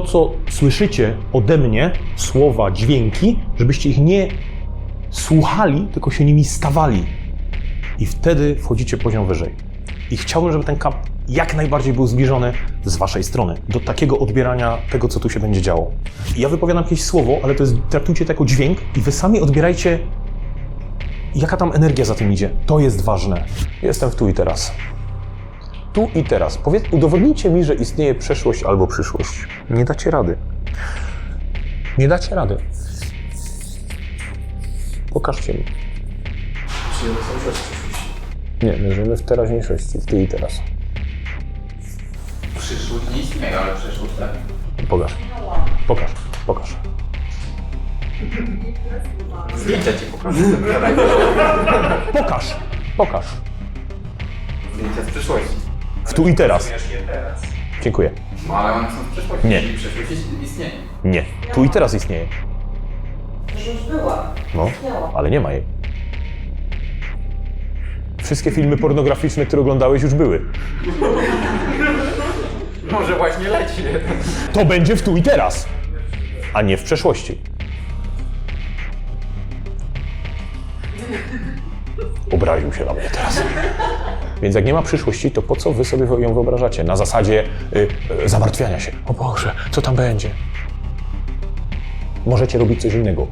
to, co słyszycie ode mnie, słowa, dźwięki, żebyście ich nie słuchali, tylko się nimi stawali. I wtedy wchodzicie poziom wyżej. I chciałbym, żeby ten kamp jak najbardziej był zbliżony z waszej strony, do takiego odbierania tego, co tu się będzie działo. I ja wypowiadam jakieś słowo, ale to jest, traktujcie to jako dźwięk i wy sami odbierajcie, jaka tam energia za tym idzie. To jest ważne. Jestem w tu i teraz. Tu i teraz. Powiedz, udowodnijcie mi, że istnieje przeszłość albo przyszłość. Nie dacie rady. Nie dacie rady. Pokażcie mi. Nie, my żyjemy w teraźniejszości, w tu i teraz. Przyszłość nie istnieje, ale przeszłość tak. Pokaż. Pokaż. Pokaż. Zdjęcia ci pokażę. Pokaż. Pokaż. Zdjęcia z przyszłości. W tu i teraz. Dziękuję. No ale one są w przyszłości. Nie. Czyli istnieje. Nie. Tu i teraz istnieje. Że już była. No, Istniała. ale nie ma jej. Wszystkie filmy pornograficzne, które oglądałeś, już były. Może właśnie leci. To będzie w tu i teraz, a nie w przeszłości. Obraził się na mnie teraz. Więc jak nie ma przyszłości, to po co wy sobie ją wyobrażacie? Na zasadzie y, y, zamartwiania się. O Boże, co tam będzie? Możecie robić coś innego.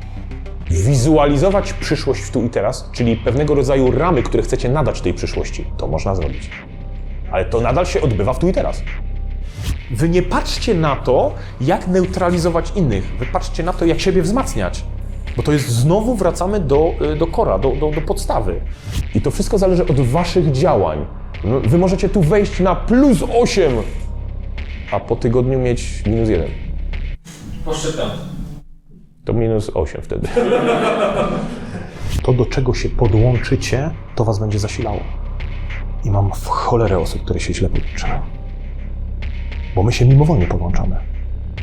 Wizualizować przyszłość w tu i teraz, czyli pewnego rodzaju ramy, które chcecie nadać tej przyszłości. To można zrobić. Ale to nadal się odbywa w tu i teraz. Wy nie patrzcie na to, jak neutralizować innych. Wy patrzcie na to, jak siebie wzmacniać. Bo to jest znowu wracamy do, y, do kora, do, do, do podstawy. I to wszystko zależy od waszych działań. No, Wy możecie tu wejść na plus 8, a po tygodniu mieć minus 1. Poszczytam. To minus 8 wtedy. To, do czego się podłączycie, to was będzie zasilało. I mam w cholerę osób, które się źle podłączyły. Bo my się mimowolnie podłączamy.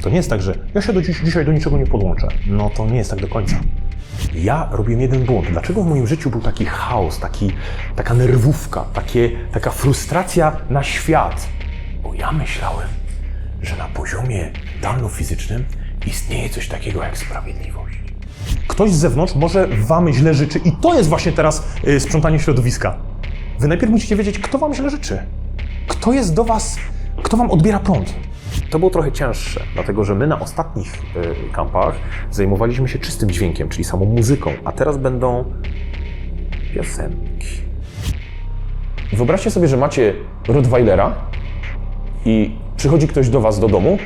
To nie jest tak, że ja się do dziś, dzisiaj do niczego nie podłączę. No to nie jest tak do końca. Ja robiłem jeden błąd. Dlaczego w moim życiu był taki chaos, taki, taka nerwówka, takie, taka frustracja na świat? Bo ja myślałem, że na poziomie mentalno-fizycznym istnieje coś takiego jak sprawiedliwość. Ktoś z zewnątrz może wam źle życzy i to jest właśnie teraz y, sprzątanie środowiska. Wy najpierw musicie wiedzieć, kto wam źle życzy. Kto jest do was, kto wam odbiera prąd. To było trochę cięższe, dlatego że my na ostatnich y, kampach zajmowaliśmy się czystym dźwiękiem, czyli samą muzyką, a teraz będą piosenki. Wyobraźcie sobie, że macie Rottweilera i przychodzi ktoś do was do domu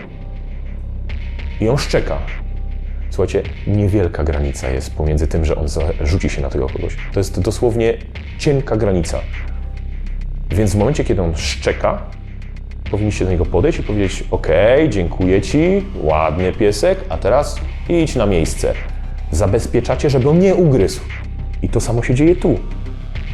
i on szczeka. Słuchajcie, niewielka granica jest pomiędzy tym, że on rzuci się na tego kogoś. To jest dosłownie cienka granica. Więc w momencie, kiedy on szczeka, powinniście do niego podejść i powiedzieć: OK, dziękuję ci, ładnie piesek, a teraz idź na miejsce. Zabezpieczacie, żeby on nie ugryzł. I to samo się dzieje tu.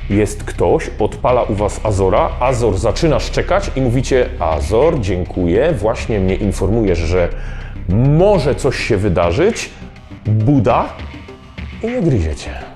Jest ktoś, odpala u was Azora, Azor zaczyna szczekać i mówicie: Azor, dziękuję, właśnie mnie informujesz, że może coś się wydarzyć. Buda i nie gryziecie.